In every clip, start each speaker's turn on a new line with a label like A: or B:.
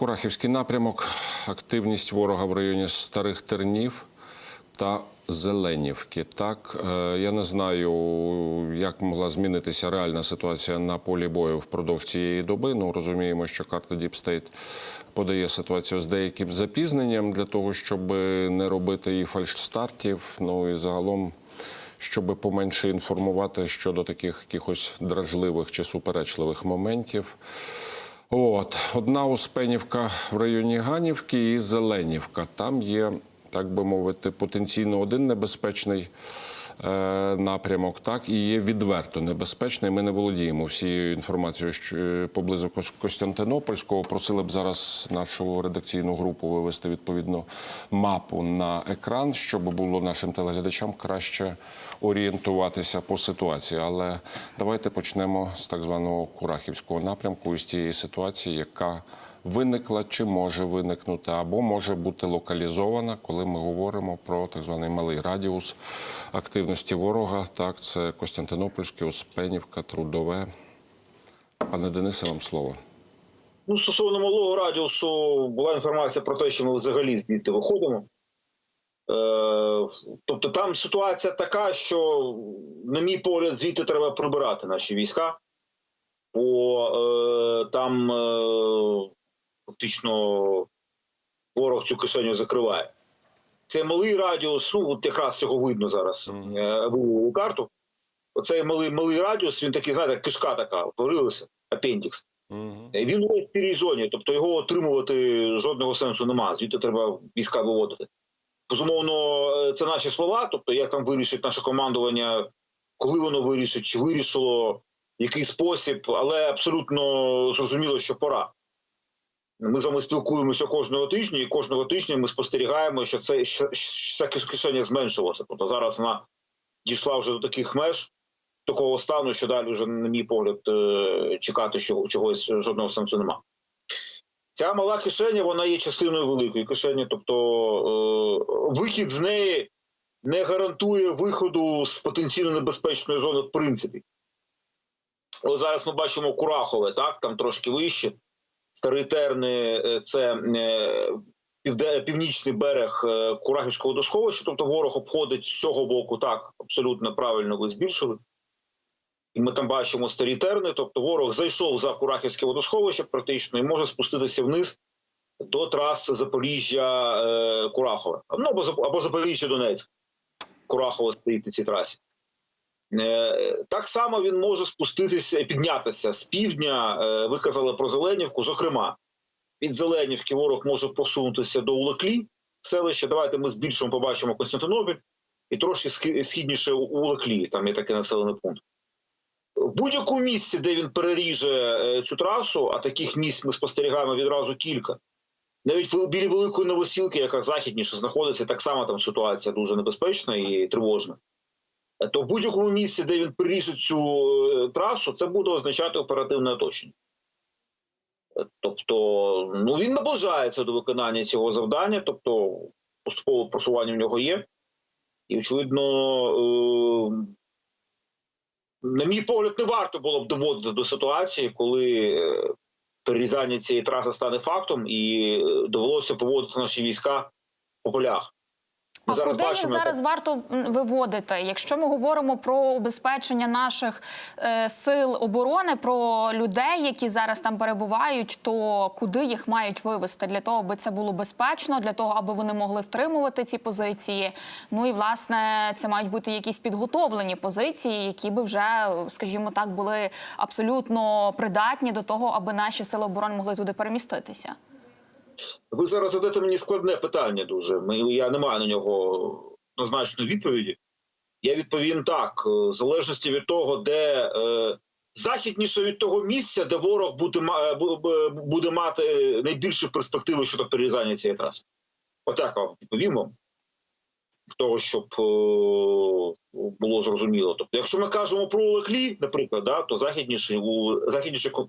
A: Курахівський напрямок, активність ворога в районі старих тернів та Зеленівки. Так, е, я не знаю, як могла змінитися реальна ситуація на полі бою впродовж цієї доби. Ну розуміємо, що карта State подає ситуацію з деяким запізненням для того, щоб не робити і фальшстартів. Ну і загалом щоб поменше інформувати щодо таких якихось дражливих чи суперечливих моментів. От одна Успенівка в районі Ганівки і Зеленівка. Там є, так би мовити, потенційно один небезпечний напрямок, так і є відверто небезпечний. Ми не володіємо всією інформацією що, е, поблизу Кос- Костянтинопольського. Просили б зараз нашу редакційну групу вивести відповідно мапу на екран, щоб було нашим телеглядачам краще орієнтуватися по ситуації. Але давайте почнемо з так званого Курахівського напрямку і з тієї ситуації, яка виникла чи може виникнути, або може бути локалізована, коли ми говоримо про так званий малий радіус активності ворога. Так, це Костянтинопольське, Успенівка, Трудове. Пане Денисе, вам слово.
B: Ну, стосовно малого радіусу була інформація про те, що ми взагалі звідти виходимо. Е, тобто там ситуація така, що, на мій погляд, звідти треба прибирати наші війська, бо е, там е, фактично ворог цю кишеню закриває. Це малий радіус, ну от якраз цього видно зараз. е, Вивели карту. Оцей малий малий радіус, він такий, знаєте, кишка така, утворилася, апендікс. Він у сірій зоні, тобто його отримувати жодного сенсу немає. Звідти треба війська виводити. Безумовно, е, це наші слова. Тобто, як там вирішить наше командування, коли воно вирішить, чи вирішило, в який спосіб, але абсолютно зрозуміло, що пора. Ми з вами спілкуємося кожного тижня, і кожного тижня ми спостерігаємо, що це що, що це кишеня зменшилося. Тобто зараз вона дійшла вже до таких меж, такого стану, що далі вже, на мій погляд, е, чекати чого- чогось жодного сенсу нема. Ця мала кишеня, вона є частиною великої кишені, тобто е, вихід з неї не гарантує виходу з потенційно небезпечної зони в принципі. Ось зараз ми бачимо Курахове, так, там трошки вище. Старий Терни е, це е, північний берег е, Курахівського водосховища, тобто ворог обходить з цього боку, так, абсолютно правильно ви збільшили. І ми там бачимо старі терни, тобто ворог зайшов за Курахівське водосховище практично і може спуститися вниз до траси Запоріжжя Курахове. Ну, або Запоріжжя Донецьк. Курахове стоїть на цій трасі. Е, так само він може спуститися, піднятися з півдня. Е, ви казали про Зеленівку. Зокрема, від Зеленівки ворог може посунутися до Улеклі, селище. Давайте ми збільшимо, побачимо Константинополь і трошки східніше Улеклі, там є такий населений пункт. В будь-якому місці, де він переріже е, цю трасу, а таких місць ми спостерігаємо відразу кілька. Навіть біля великої новосілки, яка західніше знаходиться, так само там ситуація дуже небезпечна і тривожна. Е, То в будь-якому місці, де він переріже цю е, трасу, це буде означати оперативне оточення. Е, Тобто, ну він наближається до виконання цього завдання, тобто поступове просування в нього є. І, очевидно, на мій погляд, не варто було б доводити до ситуації, коли перерізання цієї траси стане фактом, і довелося поводити наші війська по полях.
C: А куди їх зараз варто виводити? Якщо ми говоримо про убезпечення наших е, сил оборони, про людей, які зараз там перебувають, то куди їх мають вивести для того, аби це було безпечно, для того, аби вони могли втримувати ці позиції? Ну і власне це мають бути якісь підготовлені позиції, які би вже, скажімо так, були абсолютно придатні до того, аби наші сили оборони могли туди переміститися.
B: Ви зараз задаєте мені складне питання дуже. Я не маю на нього однозначної відповіді. Я відповім так: е, в залежності від того, де е, західніше від того місця, де ворог буде, е, бу- бу- буде мати найбільші перспективи щодо перерізання цієї траси. Отак вам відповім вам. Того, щоб е, було зрозуміло. Тобто, якщо ми кажемо про Олеклі, наприклад, да, то західніше у західніше Ко-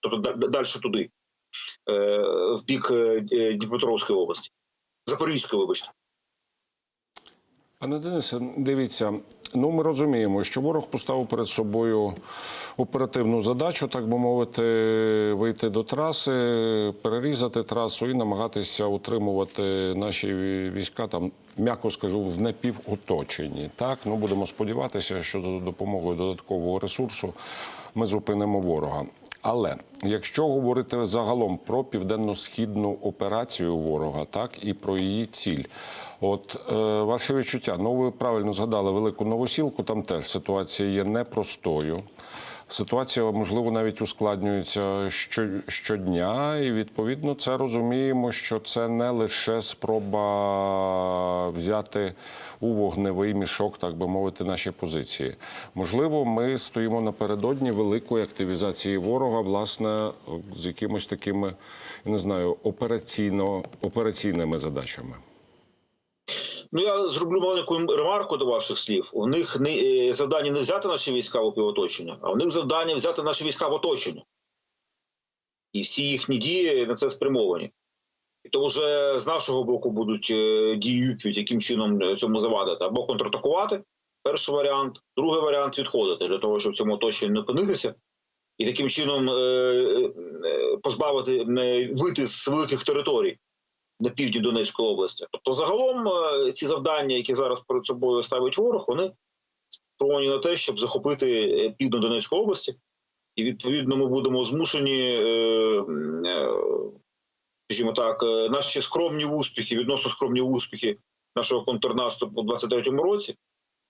B: тобто да- да- далі туди в бік е, Дніпропетровської області, Запорізької, вибачте.
A: Пане Денисе, дивіться, Ну, ми розуміємо, що ворог поставив перед собою оперативну задачу, так би мовити, вийти до траси, перерізати трасу і намагатися утримувати наші війська там, м'яко скажу, в напівоточенні. Так, ну будемо сподіватися, що за допомогою додаткового ресурсу ми зупинимо ворога. Але якщо говорити загалом про південно-східну операцію ворога, так і про її ціль, от е, ваше відчуття, ну ви правильно згадали велику новосілку. Там теж ситуація є непростою. Ситуація можливо навіть ускладнюється що, щодня, і відповідно це розуміємо, що це не лише спроба взяти у вогневий мішок, так би мовити, наші позиції. Можливо, ми стоїмо напередодні великої активізації ворога, власне, з якимось такими, не знаю, операційно операційними задачами.
B: Ну я зроблю маленьку ремарку до ваших слів. У них не е, завдання не взяти наші війська в оточення, а у них завдання взяти наші війська в оточення. І всі їхні дії на це спрямовані. І то вже з нашого боку будуть е, дії яким чином е, цьому завадити. Або контратакувати, перший варіант, другий варіант відходити для того, щоб в цьому оточенні не опинитися, і таким чином позбавити вийти з великих територій на півдні Донецької області. Тобто, загалом е, ці завдання, які зараз перед собою ставить ворог, вони спрямовані на те, щоб захопити е, південь Донецької області, і відповідно ми будемо змушені, е, скажімо так, наші скромні успіхи, відносно скромні успіхи нашого контрнаступу у 23-му році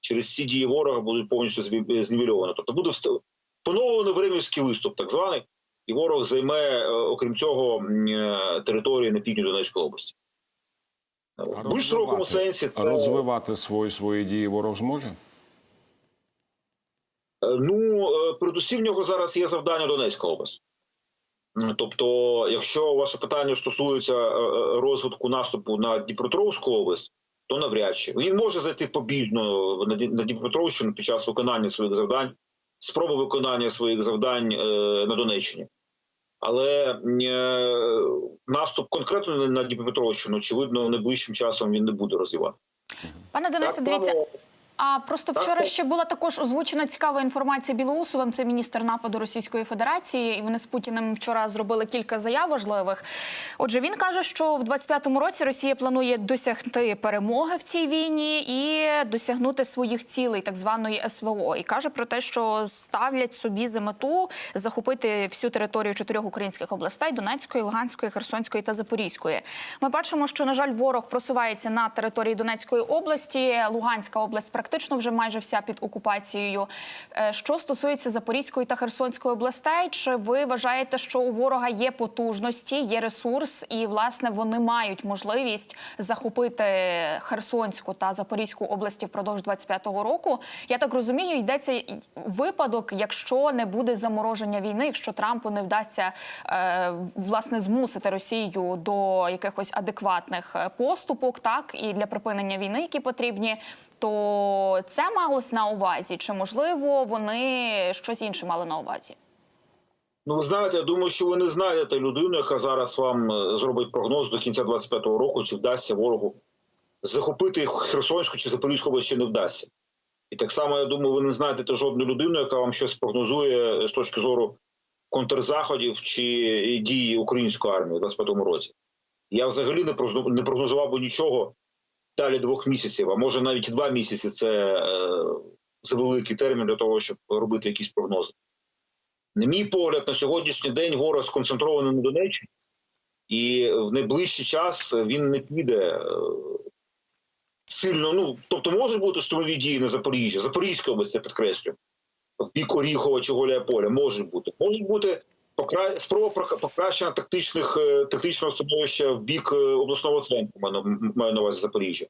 B: через ці дії ворога будуть повністю знівельовані. Тобто буде поновлений времівський виступ, так званий, і ворог займе, е, окрім цього, е, території на півдні Донецької області. В більш широкому сенсі це,
A: розвивати свої свої дії ворог зможе?
B: е, ну е, передусім в нього зараз є завдання Донецька область. Тобто, якщо ваше питання стосується е, е, розвитку наступу на Дніпропетровську область, то навряд чи він може зайти побідно на Дніпропетровщину під час виконання своїх завдань, спроби виконання своїх завдань е, на Донеччині. Але е, наступ конкретно на- на Дніпропетровщину, очевидно, найближчим часом він не буде розвивати.
C: Пане Денисе, дивіться. А просто вчора ще була також озвучена цікава інформація Білоусовим. Це міністр нападу Російської Федерації. І вони з Путіним вчора зробили кілька заяв важливих. Отже, він каже, що в 25-му році Росія планує досягти перемоги в цій війні і досягнути своїх цілей, так званої СВО. І каже про те, що ставлять собі за мету захопити всю територію чотирьох українських областей: Донецької, Луганської, Херсонської та Запорізької. Ми бачимо, що на жаль, ворог просувається на території Донецької області. Луганська область практично вже майже вся під окупацією. Е, Що стосується Запорізької та Херсонської областей, чи ви вважаєте, що у ворога є потужності, є ресурс, і власне вони мають можливість захопити Херсонську та Запорізьку області впродовж 25-го року? Я так розумію, йдеться випадок, якщо не буде замороження війни, якщо Трампу не вдасться е, власне змусити Росію до якихось адекватних е, поступок, так і для припинення війни, які потрібні. То це малось на увазі, чи можливо вони щось інше мали на увазі?
B: Ну, ви знаєте, я думаю, що ви не знайдете людину, яка зараз вам е, зробить прогноз до кінця 25-го року, чи вдасться ворогу захопити Херсонську чи Запорізьку область, чи не вдасться. І так само, я думаю, ви не знайдете жодну людину, яка вам щось прогнозує з точки зору контрзаходів чи дії української армії у 25-му році. Я взагалі не прогнозував би нічого далі двох місяців, а може навіть два місяці це е, за великий термін для того, щоб робити якісь прогнози. На мій погляд, на сьогоднішній день ворог сконцентрований на Донеччині, і в найближчий час він не піде е, сильно. Ну тобто, можуть бути штурмові дії на Запоріжжя, Запорізька область, я підкреслю, в бік Оріхова чи Голіаполя, можуть бути. Можуть бути. Спроба покращення тактичних е, тактичного становища в бік е, обласного центру, маю на- увазі Запоріжжя.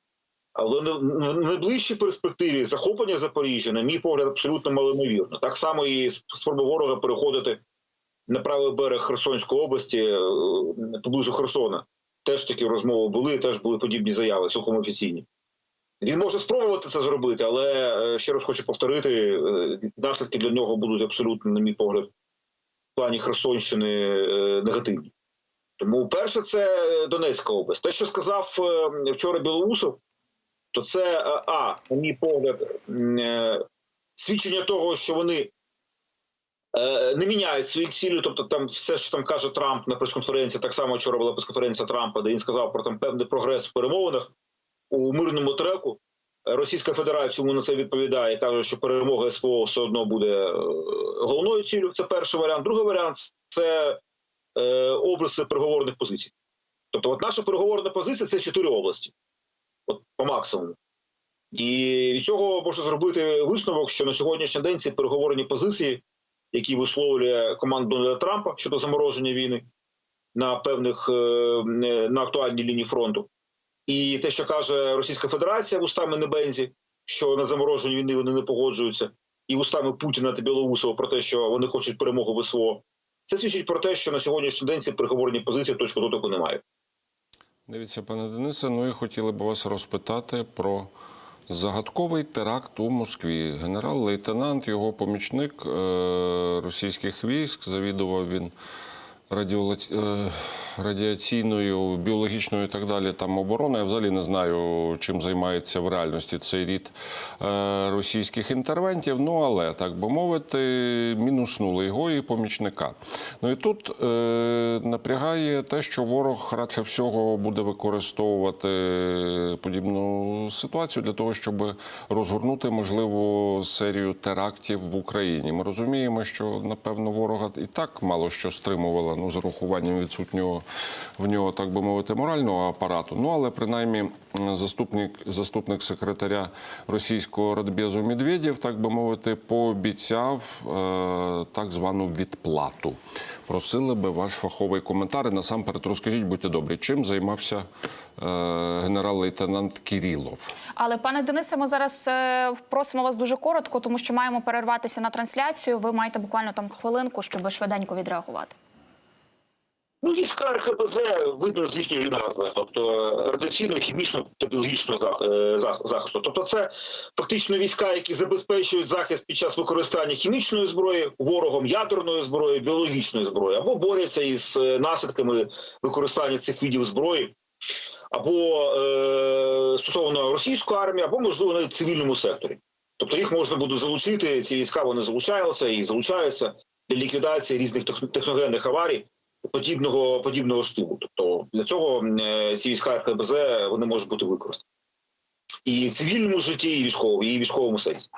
B: Але в найближчій перспективі захоплення Запоріжжя, на мій погляд, абсолютно малоймовірно. Так само і спроба ворога переходити на правий берег Херсонської області е, поблизу Херсона. Теж такі розмови були, теж були подібні заяви, цілком офіційні. Він може спробувати це зробити, але ще раз хочу повторити: наслідки для нього будуть абсолютно, на мій погляд, плані Херсонщини е, негативні. Тому, перше, це Донецька область. Те, що сказав е, вчора Білоусов, то це е, а, на мій погляд, е, свідчення того, що вони е, не міняють своїх цілей. Тобто, там все, що там каже Трамп на прес-конференції, так само вчора була прес-конференція Трампа, де він сказав про там певний прогрес в перемовинах у мирному треку. Російська Федерація на це відповідає каже, що перемога СВО все одно буде е, головною ціллю. Це перший варіант. Другий варіант це е, обриси переговорних позицій. Тобто, от наша переговорна позиція це чотири області, от по максимуму. І від цього можна зробити висновок, що на сьогоднішній день ці переговорні позиції, які висловлює команда Дональда Трампа щодо замороження війни на певних е, на актуальній лінії фронту, і те, що каже Російська Федерація вустами Небензі, що на замороженні війни вони не погоджуються, і вустами Путіна та Білоусова про те, що вони хочуть перемогу в СВО, це свідчить про те, що на сьогоднішній день ці переговорні позиції точку дотику немає.
A: Дивіться, пане Денисе, ну і хотіли б вас розпитати про загадковий теракт у Москві. Генерал-лейтенант, його помічник е, російських військ, завідував він радіола- е, радіаційною, біологічною і так далі там обороною. Я взагалі не знаю, чим займається в реальності цей рід е, російських інтервентів. Ну але так би мовити, мінуснули його і помічника. Ну і тут е, напрягає те, що ворог радше всього буде використовувати подібну ситуацію для того, щоб розгорнути можливо серію терактів в Україні. Ми розуміємо, що напевно ворога і так мало що стримувало, ну з урахуванням відсутнього в нього, так би мовити, морального апарату. Ну але принаймні заступник заступник секретаря російського радбезу Медведєв, так би мовити, пообіцяв е, так звану відплату. Просили би ваш фаховий коментар. І насамперед розкажіть, будьте добрі, чим займався е, генерал-лейтенант Кірілов?
C: Але пане Денисе, ми зараз е, просимо вас дуже коротко, тому що маємо перерватися на трансляцію. Ви маєте буквально там хвилинку, щоб швиденько відреагувати.
B: Ну, війська РХБЗ видно з їхньої назви, тобто та біологічного зах- е, захисту. Тобто, це фактично війська, які забезпечують захист під час використання хімічної зброї, ворогом ядерної зброї, біологічної зброї, або борються із е, наслідками використання цих видів зброї, або е, стосовно російської армії, або можливо навіть цивільному секторі. Тобто їх можна буде залучити. Ці війська вони залучалися і залучаються для ліквідації різних техногенних аварій подібного подібного штибу. Тобто для цього е, ці війська РКБЗ вони можуть бути використані і в цивільному житті, і військовому, і військовому сенсі.